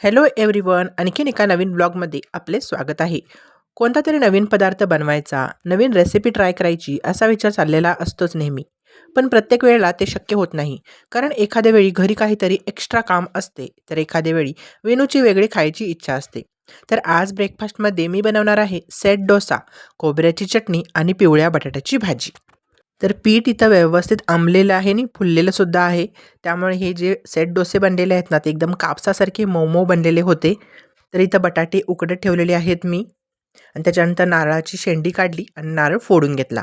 Hello everyone आणखीन एका नवीन ब्लॉगमध्ये आपले स्वागत आहे. कोणता तरी नवीन पदार्थ बनवायचा नवीन रेसिपी ट्राय करायची असा विचार चाललेला असतोच नेहमी. पण प्रत्येक वेळेला ते शक्य होत नाही. कारण एखाद्या वेळी घरी काहीतरी एक्स्ट्रा काम असते तर एखाद्या वेळी वेणूची वेगळी खायची इच्छा असते. तर आज ब्रेकफास्टमध्ये मी बनवणार आहे सेट डोसा खोबऱ्याची चटणी आणि पिवळ्या बटाट्याची भाजी. तर पीठ इथं व्यवस्थित आंबलेलं आहे आणि फुललेलं सुद्धा आहे. त्यामुळे हे जे सेट डोसे बनलेले आहेत ना ते एकदम कापसासारखे मोमो बनलेले होते. तर इथं बटाटे उकडत ठेवलेले आहेत मी. आणि त्याच्यानंतर नारळाची शेंडी काढली आणि नारळ फोडून घेतला.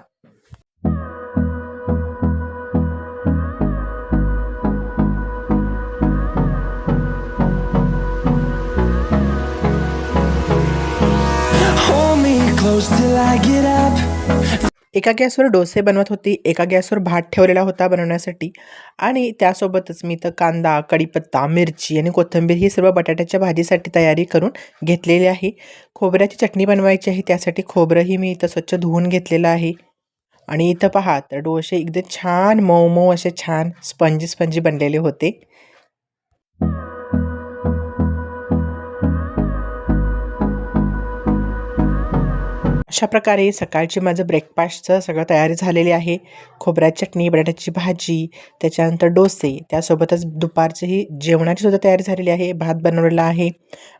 Close till I get up. एका गॅसवर डोसे बनवत होती एका गॅसवर भात ठेवलेला होता बनवण्यासाठी. आणि त्यासोबतच मी तर कांदा कढीपत्ता मिरची आणि कोथिंबीर ही सर्व बटाट्याच्या भाजीसाठी तयारी करून घेतलेली आहे. खोबऱ्याची चटणी बनवायची आहे त्यासाठी खोबरंही मी इथं स्वच्छ धुवून घेतलेलं आहे. आणि इथं पहा तर डोसे एकदम छान मऊ मऊ असे छान स्पंजी स्पंजी बनलेले होते. अशा प्रकारे सकाळची माझं ब्रेकफास्टचं सगळं तयारी झालेली आहे. खोबऱ्याची चटणी बटाट्याची भाजी त्याच्यानंतर डोसे त्यासोबतच दुपारचीही जेवणाची सुद्धा तयारी झालेली आहे. भात बनवलेला आहे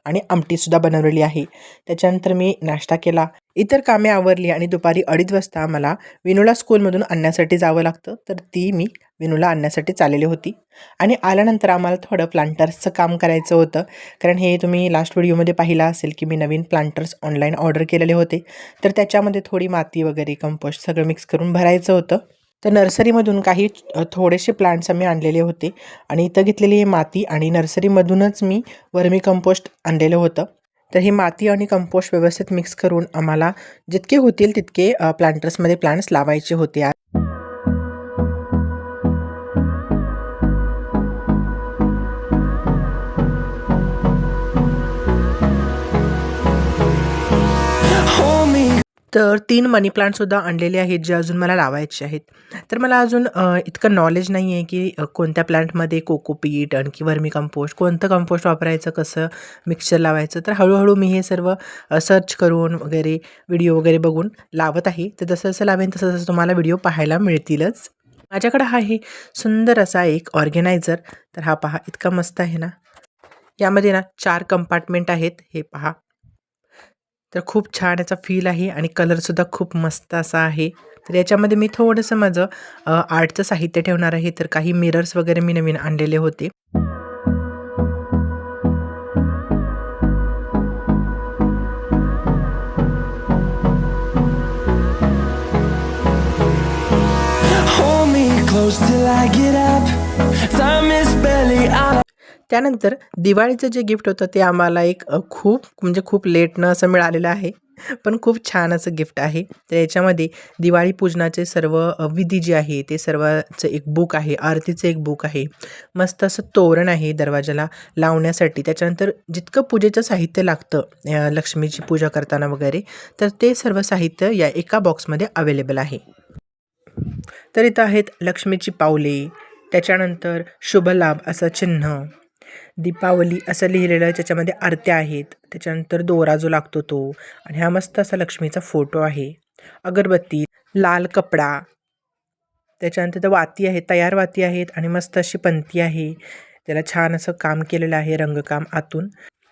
आणि आमटीसुद्धा बनवलेली आहे. त्याच्यानंतर मी नाश्ता केला. इतर कामे आवरली आणि दुपारी अडीच वाजता मला विनोला स्कूलमधून आणण्यासाठी जावं लागतं. तर ती मी विनूला आणण्यासाठी चाललेली होती. आणि आल्यानंतर आम्हाला थोडं प्लांटर्सचं काम करायचं होतं. कारण हे तुम्ही लास्ट व्हिडिओमध्ये पाहिलं असेल की मी नवीन प्लांटर्स ऑनलाईन ऑर्डर केलेले होते. तर त्याच्यामध्ये थोडी माती वगैरे कंपोस्ट सगळं मिक्स करून भरायचं होतं. तर नर्सरीमधून काही थोडेसे प्लांट्स आम्ही आणलेले होते. आणि इथं घेतलेली हे माती आणि नर्सरीमधूनच मी वर्मी कंपोस्ट आणलेलं होतं. तर ही माती आणि कंपोस्ट व्यवस्थित मिक्स करून आम्हाला जितके होतील तितके प्लांटर्समध्ये प्लांट्स लावायचे होते. तर तीन मनी प्लांटसुद्धा आणलेले आहेत जे अजून मला लावायचे आहेत. तर मला अजून इतकं नॉलेज नाही आहे की कोणत्या प्लांटमध्ये कोकोपीट आणखी वर्मी कंपोस्ट कोणतं कंपोस्ट वापरायचं कसं मिक्सचर लावायचं. तर हळूहळू मी हे सर्व सर्च करून वगैरे व्हिडिओ वगैरे बघून लावत आहे. तर जसं जसं लावेन तसं तसं तुम्हाला व्हिडिओ पाहायला मिळतीलच. माझ्याकडं हा आहे सुंदर असा एक ऑर्गनायझर तर हा पहा इतका मस्त आहे ना. यामध्ये ना चार कंपार्टमेंट आहेत. हे पहा. तर खूप छान याचा फील आहे आणि कलरसुद्धा खूप मस्त असा आहे तर याच्यामध्ये मी थोडंसं माझं आर्टचं साहित्य ठेवणार आहे तर काही मिरर्स वगैरे मी नवीन आणलेले होते close till I get up. Time is barely on. त्यानंतर दिवाळीचं जे गिफ्ट होतं ते आम्हाला एक खूप म्हणजे खूप लेटनं असं मिळालेलं आहे. पण खूप छान असं गिफ्ट आहे. तर याच्यामध्ये दिवाळी पूजनाचे सर्व विधी जे आहे ते सर्वाचं एक बुक आहे आरतीचं एक बुक आहे. मस्त असं तोरण आहे दरवाजाला लावण्यासाठी. त्याच्यानंतर जितकं पूजेचं साहित्य लागतं लक्ष्मीची पूजा करताना वगैरे तर ते सर्व साहित्य या एका बॉक्समध्ये अवेलेबल आहे. तर इथं आहेत लक्ष्मीची पावले त्याच्यानंतर शुभलाभ असं चिन्ह दीपावली असं लिहिलेलं त्याच्यामध्ये आरत्या आहेत त्याच्यानंतर दोरा जो लागतो तो आणि हा मस्त असा लक्ष्मीचा फोटो आहे. अगरबत्ती लाल कपडा त्याच्यानंतर त्या वाती आहेत तयार वाती आहेत आणि मस्त अशी पंती आहे. त्याला छान असं काम केलेलं आहे रंगकाम आतून.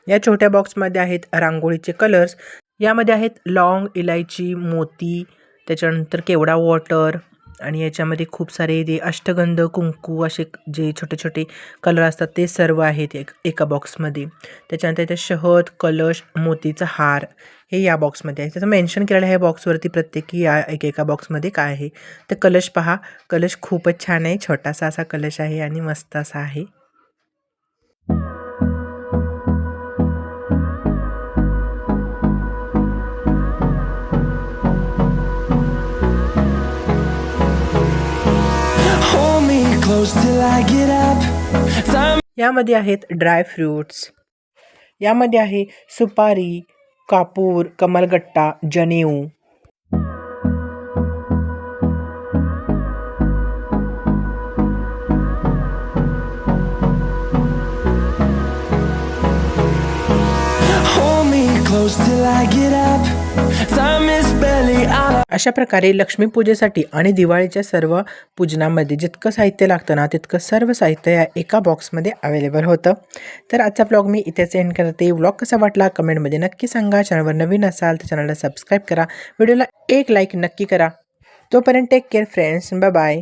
या छोट्या बॉक्समध्ये आहेत रांगोळीचे कलर्स यामध्ये आहेत लॉंग इलायची मोती त्याच्यानंतर केवडा वॉटर आणि याच्यामध्ये खूप सारे जे अष्टगंध कुंकू असे जे छोटे छोटे कलर असतात ते सर्व आहेत एक एका बॉक्समध्ये त्याच्यानंतर इथे शहद कलश मोतीचा हार हे या बॉक्समध्ये आहे. त्याचं मेन्शन केलेलं आहे बॉक्सवरती प्रत्येकी या एक एका बॉक्समध्ये काय आहे. तर कलश पहा. कलश खूपच छान आहे. छोटासा असा कलश आहे आणि मस्त असा आहे. यामध्ये आहेत ड्राय फ्रूट्स यामध्ये आहे सुपारी कापूर कमलगट्टा जनेऊ. अशा प्रकारे लक्ष्मीपूजेसाठी आणि दिवाळीच्या सर्व पूजनामध्ये जितकं साहित्य लागतं ना तितकं सर्व साहित्य या एका बॉक्समध्ये अवेलेबल होतं. तर आजचा ब्लॉग मी इथेच एंड करते. ब्लॉग कसा वाटला कमेंटमध्ये नक्की सांगा. चॅनलवर नवीन असाल तर चॅनलला सबस्क्राईब करा. व्हिडिओला एक लाईक नक्की करा. तोपर्यंत take care friends bye